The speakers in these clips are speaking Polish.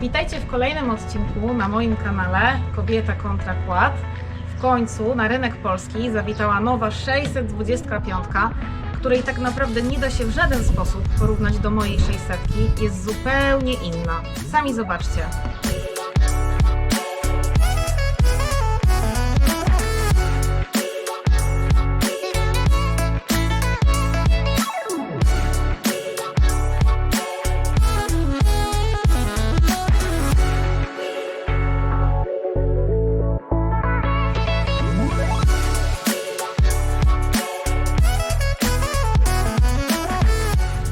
Witajcie w kolejnym odcinku na moim kanale Kobieta kontra Kład. W końcu na rynek polski zawitała nowa 625, której tak naprawdę nie da się w żaden sposób porównać do mojej 600. Jest zupełnie inna. Sami zobaczcie.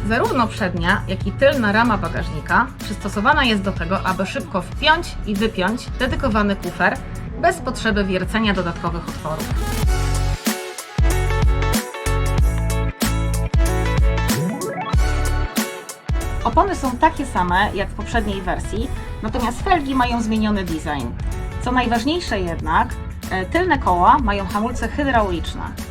Zarówno przednia, jak i tylna rama bagażnika przystosowana jest do tego, aby szybko wpiąć i wypiąć dedykowany kufer bez potrzeby wiercenia dodatkowych otworów. Opony są takie same jak w poprzedniej wersji, natomiast felgi mają zmieniony design. Co najważniejsze jednak, e, tylne koła mają hamulce hydrauliczne.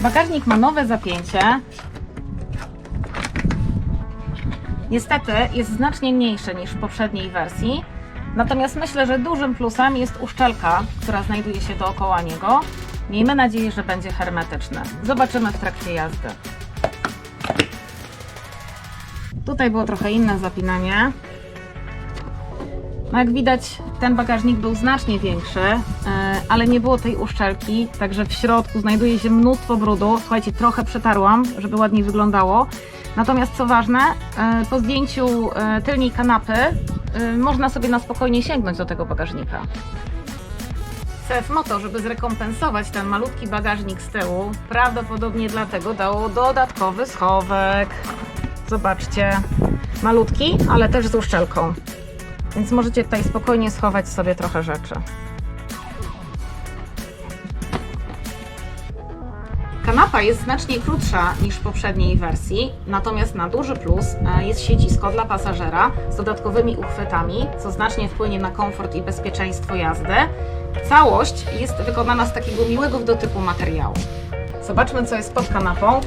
Bagażnik ma nowe zapięcie. Niestety jest znacznie mniejszy niż w poprzedniej wersji. Natomiast myślę, że dużym plusem jest uszczelka, która znajduje się dookoła niego. Miejmy nadzieję, że będzie hermetyczny. Zobaczymy w trakcie jazdy. Tutaj było trochę inne zapinanie. No jak widać, ten bagażnik był znacznie większy, e, ale nie było tej uszczelki, także w środku znajduje się mnóstwo brudu. Słuchajcie, trochę przetarłam, żeby ładniej wyglądało. Natomiast co ważne, e, po zdjęciu e, tylnej kanapy można sobie na spokojnie sięgnąć do tego bagażnika. CF Moto, żeby zrekompensować ten malutki bagażnik z tyłu, prawdopodobnie dlatego dało dodatkowy schowek. Zobaczcie, malutki, ale też z uszczelką. Więc możecie tutaj spokojnie schować sobie trochę rzeczy. Kanapa jest znacznie krótsza niż w poprzedniej wersji, natomiast na duży plus e, jest siedzisko dla pasażera z dodatkowymi uchwytami, co znacznie wpłynie na komfort i bezpieczeństwo jazdy. Całość jest wykonana z takiego miłego w dotyku materiału. Zobaczmy, co jest pod kanapą.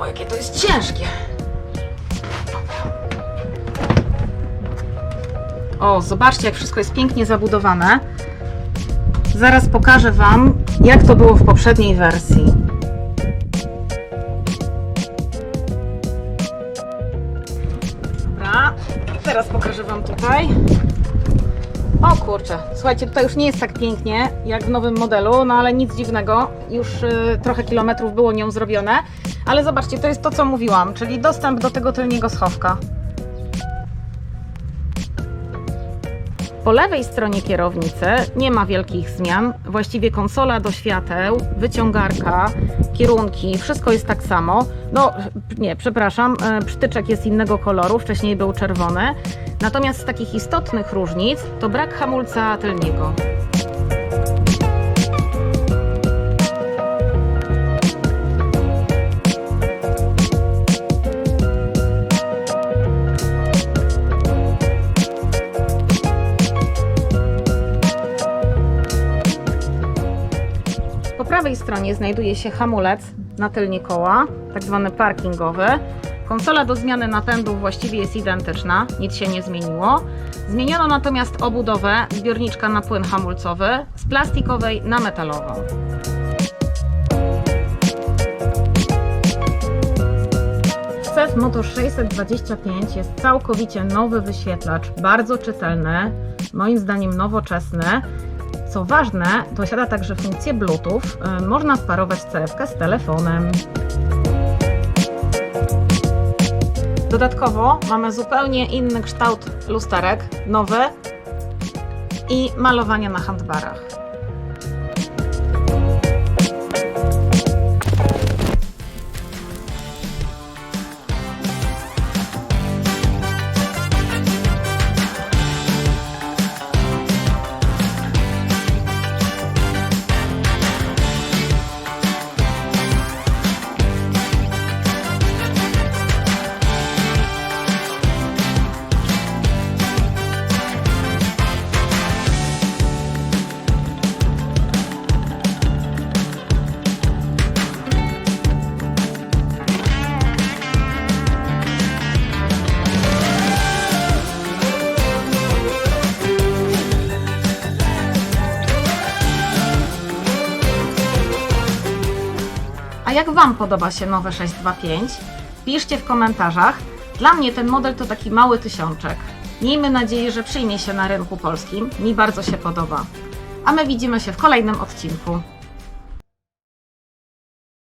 O, jakie to jest ciężkie! O, zobaczcie, jak wszystko jest pięknie zabudowane. Zaraz pokażę Wam, jak to było w poprzedniej wersji. Dobra, teraz pokażę Wam tutaj. O kurczę, słuchajcie, tutaj już nie jest tak pięknie jak w nowym modelu, no ale nic dziwnego, już y, trochę kilometrów było nią zrobione. Ale zobaczcie, to jest to, co mówiłam, czyli dostęp do tego tylniego schowka. Po lewej stronie kierownicy nie ma wielkich zmian. Właściwie konsola do świateł, wyciągarka, kierunki, wszystko jest tak samo. No, nie, przepraszam, e, przytyczek jest innego koloru, wcześniej był czerwony. Natomiast z takich istotnych różnic to brak hamulca tylniego. Prawej stronie znajduje się hamulec na tylnie koła, tak zwany parkingowy. Konsola do zmiany napędów właściwie jest identyczna, nic się nie zmieniło. Zmieniono natomiast obudowę zbiorniczka na płyn hamulcowy z plastikowej na metalową. CEF Moto 625 jest całkowicie nowy wyświetlacz, bardzo czytelny, moim zdaniem nowoczesny. Co ważne, posiada także funkcję Bluetooth. Y, Można sparować CF z telefonem. Dodatkowo mamy zupełnie inny kształt lusterek, nowy i malowanie na handbarach. A jak Wam podoba się nowe 625? Piszcie w komentarzach. Dla mnie ten model to taki mały tysiączek. Miejmy nadzieję, że przyjmie się na rynku polskim. Mi bardzo się podoba. A my widzimy się w kolejnym odcinku.